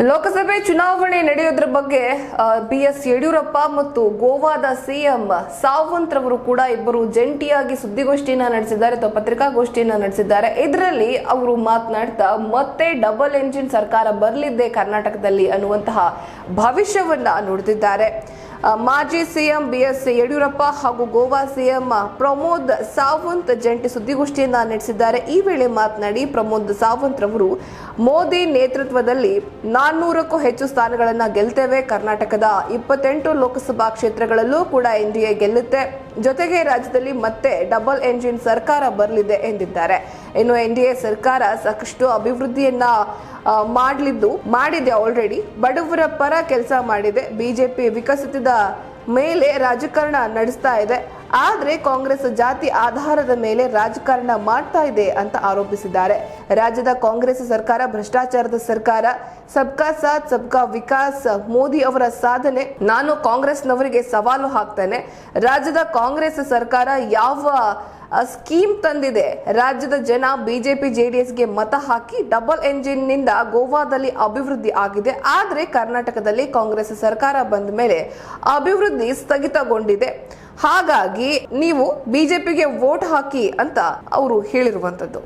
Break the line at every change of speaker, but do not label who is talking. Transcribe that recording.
ಲೋಕಸಭೆ ಚುನಾವಣೆ ನಡೆಯೋದ್ರ ಬಗ್ಗೆ B S Yediyurappa ಮತ್ತು ಗೋವಾದ ಸಿಎಂ ಸಾವಂತ್ ರವರು ಕೂಡ ಇಬ್ಬರು ಜಂಟಿಯಾಗಿ ಸುದ್ದಿಗೋಷ್ಠಿಯನ್ನ ನಡೆಸಿದ್ದಾರೆ ಅಥವಾ ಪತ್ರಿಕಾಗೋಷ್ಠಿಯನ್ನ ನಡೆಸಿದ್ದಾರೆ. ಇದರಲ್ಲಿ ಅವರು ಮಾತನಾಡ್ತಾ ಮತ್ತೆ ಡಬಲ್ ಎಂಜಿನ್ ಸರ್ಕಾರ ಬರಲಿದೆ ಕರ್ನಾಟಕದಲ್ಲಿ ಅನ್ನುವಂತಹ ಭವಿಷ್ಯವನ್ನ ನುಡಿದಿದ್ದಾರೆ ಆ, ಮಾಜಿ ಸಿಎಂ ಬಿ ಎಸ್ ಯಡಿಯೂರಪ್ಪ ಹಾಗೂ ಗೋವಾ ಸಿಎಂ ಪ್ರಮೋದ್ ಸಾವಂತ್ ಜಂಟಿ ಸುದ್ದಿಗೋಷ್ಠಿಯನ್ನ ನಡೆಸಿದ್ದಾರೆ. ಈ ವೇಳೆ ಮಾತನಾಡಿ ಪ್ರಮೋದ್ ಸಾವಂತ್ ರವರು ಮೋದಿ ನೇತೃತ್ವದಲ್ಲಿ ನಾನ್ನೂರಕ್ಕೂ ಹೆಚ್ಚು ಸ್ಥಾನಗಳನ್ನ ಗೆಲ್ತೇವೆ. ಕರ್ನಾಟಕದ ಇಪ್ಪತ್ತೆಂಟು ಲೋಕಸಭಾ ಕ್ಷೇತ್ರಗಳಲ್ಲೂ ಕೂಡ ಎನ್ಡಿಎ ಗೆಲ್ಲುತ್ತೆ. ಜೊತೆಗೆ ರಾಜ್ಯದಲ್ಲಿ ಮತ್ತೆ ಡಬಲ್ ಎಂಜಿನ್ ಸರ್ಕಾರ ಬರಲಿದೆ ಎಂದಿದ್ದಾರೆ. ಇನ್ನು ಎನ್ ಡಿ ಎ ಸರ್ಕಾರ ಸಾಕಷ್ಟು ಅಭಿವೃದ್ಧಿಯನ್ನ ಮಾಡಲಿದ್ದು, ಮಾಡಿದೆ ಆಲ್ರೆಡಿ ಬಡವರ ಪರ ಕೆಲಸ ಮಾಡಿದೆ. ಬಿಜೆಪಿ ವಿಕಸಿತದ ಮೇಲೆ ರಾಜಕಾರಣ ನಡೆಸ್ತಾ ಇದೆ. ಆದರೆ ಕಾಂಗ್ರೆಸ್ ಜಾತಿ ಆಧಾರದ ಮೇಲೆ ರಾಜಕಾರಣ ಮಾಡ್ತಾ ಇದೆ ಅಂತ ಆರೋಪಿಸಿದ್ದಾರೆ. ರಾಜ್ಯದ ಕಾಂಗ್ರೆಸ್ ಸರ್ಕಾರ, ಭ್ರಷ್ಟಾಚಾರದ ಸರ್ಕಾರ, ಸಬ್ಕಾ ಸಾಥ್, ಸಬ್ಕಾ ವಿಕಾಸ್, ಮೋದಿ ಅವರ ಸಾಧನೆ. ನಾನು ಕಾಂಗ್ರೆಸ್ನವರಿಗೆ ಸವಾಲು ಹಾಕ್ತೇನೆ. ರಾಜ್ಯದ ಕಾಂಗ್ರೆಸ್ ಸರ್ಕಾರ ಯಾವ ಸ್ಕೀಮ್ ತಂದಿದೆ. ರಾಜ್ಯದ ಜನ ಬಿಜೆಪಿ ಎಸ್ಗೆ ಮತ ಹಾಕಿ ಡಬಲ್ ಎಂಜಿನ್ನಿಂದ ಗೋವಾದಲ್ಲಿ ಅಭಿವೃದ್ಧಿ ಆಗಿದೆ. ಆದರೆ ಕರ್ನಾಟಕದಲ್ಲಿ ಕಾಂಗ್ರೆಸ್ ಸರ್ಕಾರ ಬಂದ ಮೇಲೆ ಅಭಿವೃದ್ಧಿ ಸ್ಥಗಿತಗೊಂಡಿದೆ. ಹಾಗಾಗಿ ನೀವು ಬಿಜೆಪಿಗೆ ವೋಟ್ ಹಾಕಿ ಅಂತ ಅವರು ಹೇಳಿರುವಂತದ್ದು